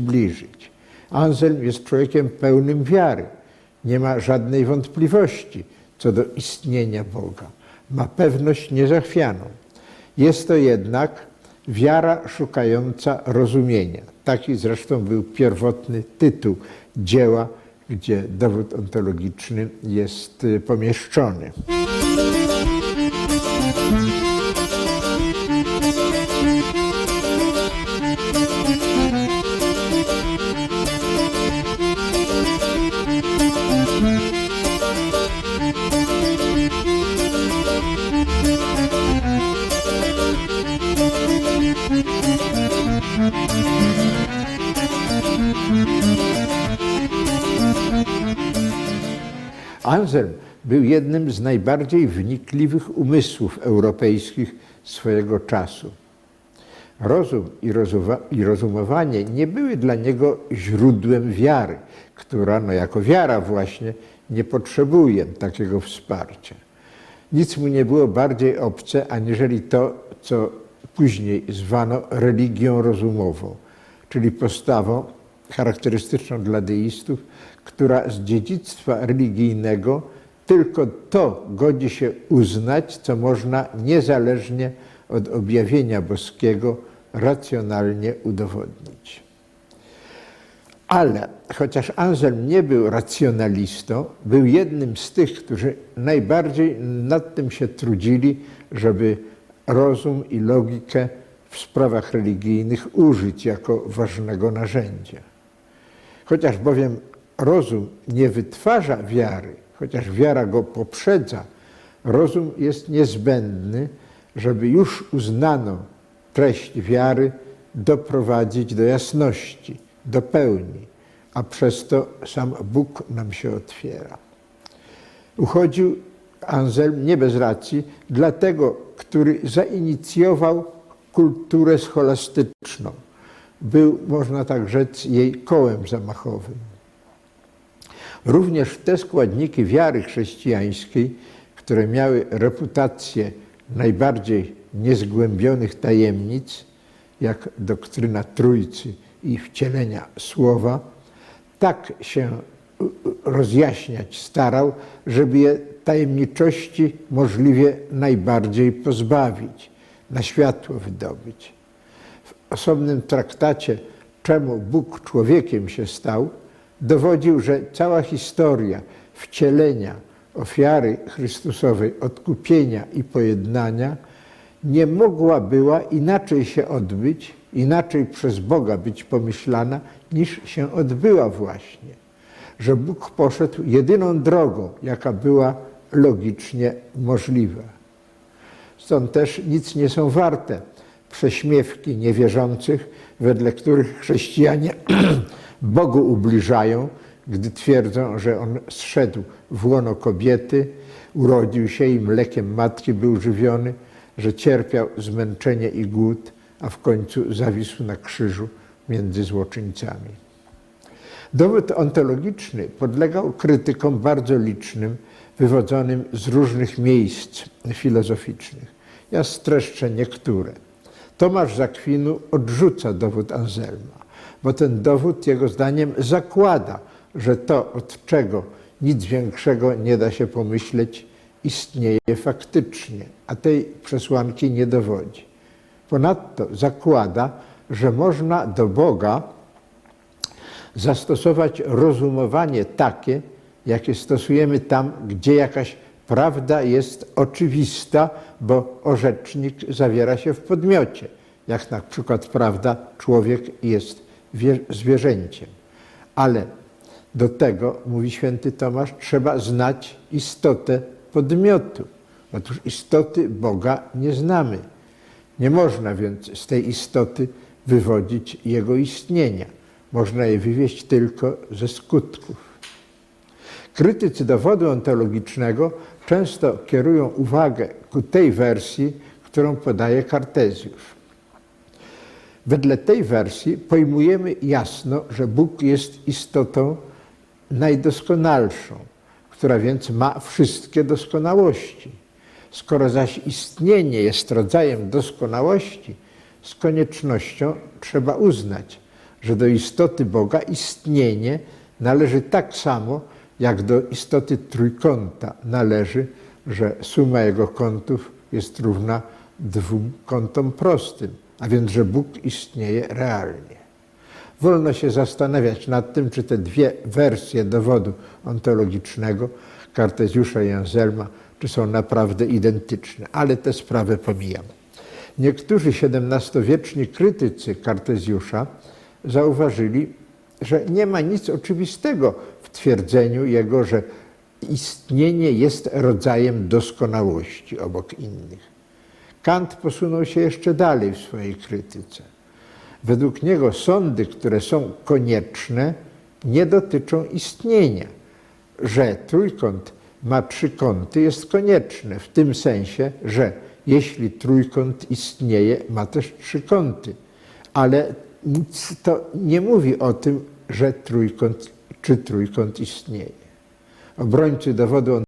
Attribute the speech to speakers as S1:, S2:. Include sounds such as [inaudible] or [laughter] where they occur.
S1: zbliżyć. Anselm jest człowiekiem pełnym wiary. Nie ma żadnej wątpliwości co do istnienia Boga. Ma pewność niezachwianą. Jest to jednak wiara szukająca rozumienia. Taki zresztą był pierwotny tytuł dzieła, gdzie dowód ontologiczny jest y, pomieszczony. Anselm był jednym z najbardziej wnikliwych umysłów europejskich swojego czasu. Rozum i, i rozumowanie nie były dla niego źródłem wiary, która no jako wiara właśnie nie potrzebuje takiego wsparcia. Nic mu nie było bardziej obce, aniżeli to, co później zwano religią rozumową, czyli postawą charakterystyczną dla deistów, która z dziedzictwa religijnego tylko to godzi się uznać, co można niezależnie od objawienia boskiego racjonalnie udowodnić. Ale chociaż Anselm nie był racjonalistą, był jednym z tych, którzy najbardziej nad tym się trudzili, żeby rozum i logikę w sprawach religijnych użyć jako ważnego narzędzia. Chociaż bowiem rozum nie wytwarza wiary, chociaż wiara go poprzedza, rozum jest niezbędny, żeby już uznaną treść wiary doprowadzić do jasności, do pełni, a przez to sam Bóg nam się otwiera. Uchodził Anselm nie bez racji dla tego, który zainicjował kulturę scholastyczną. Był, można tak rzec, jej kołem zamachowym. Również te składniki wiary chrześcijańskiej, które miały reputację najbardziej niezgłębionych tajemnic, jak doktryna Trójcy i wcielenia Słowa, tak się rozjaśniać starał, żeby je tajemniczości możliwie najbardziej pozbawić, na światło wydobyć. W osobnym traktacie Czemu Bóg człowiekiem się stał, dowodził, że cała historia wcielenia, ofiary Chrystusowej, odkupienia i pojednania nie mogła była inaczej się odbyć, inaczej przez Boga być pomyślana, niż się odbyła właśnie. Że Bóg poszedł jedyną drogą, jaka była logicznie możliwa. Stąd też nic nie są warte prześmiewki niewierzących, wedle których chrześcijanie [clears throat] Bogu ubliżają, gdy twierdzą, że On zszedł w łono kobiety, urodził się i mlekiem matki był żywiony, że cierpiał zmęczenie i głód, a w końcu zawisł na krzyżu między złoczyńcami. Dowód ontologiczny podlegał krytykom bardzo licznym, wywodzonym z różnych miejsc filozoficznych. Ja streszczę niektóre. Tomasz Zakwinu odrzuca dowód Anselma, bo ten dowód jego zdaniem zakłada, że to, od czego nic większego nie da się pomyśleć, istnieje faktycznie, a tej przesłanki nie dowodzi. Ponadto zakłada, że można do Boga zastosować rozumowanie takie, jakie stosujemy tam, gdzie jakaś prawda jest oczywista, bo orzecznik zawiera się w podmiocie, jak na przykład prawda, człowiek jest zwierzęciem. Ale do tego, mówi święty Tomasz, trzeba znać istotę podmiotu. Otóż istoty Boga nie znamy. Nie można więc z tej istoty wywodzić jego istnienia. Można je wywieźć tylko ze skutków. Krytycy dowodu ontologicznego często kierują uwagę ku tej wersji, którą podaje Kartezjusz. Wedle tej wersji pojmujemy jasno, że Bóg jest istotą najdoskonalszą, która więc ma wszystkie doskonałości. Skoro zaś istnienie jest rodzajem doskonałości, z koniecznością trzeba uznać, że do istoty Boga istnienie należy tak samo, jak do istoty trójkąta należy, że suma jego kątów jest równa dwóm kątom prostym, a więc, że Bóg istnieje realnie. Wolno się zastanawiać nad tym, czy te dwie wersje dowodu ontologicznego Kartezjusza i Anselma, czy są naprawdę identyczne, ale tę sprawę pomijam. Niektórzy XVII-wieczni krytycy Kartezjusza zauważyli, że nie ma nic oczywistego w twierdzeniu jego, że istnienie jest rodzajem doskonałości obok innych. Kant posunął się jeszcze dalej w swojej krytyce. Według niego sądy, które są konieczne, nie dotyczą istnienia. Że trójkąt ma trzy kąty jest konieczne w tym sensie, że jeśli trójkąt istnieje, ma też trzy kąty. Ale nic to nie mówi o tym, że trójkąt czy trójkąt istnieje. Obrońcy dowodu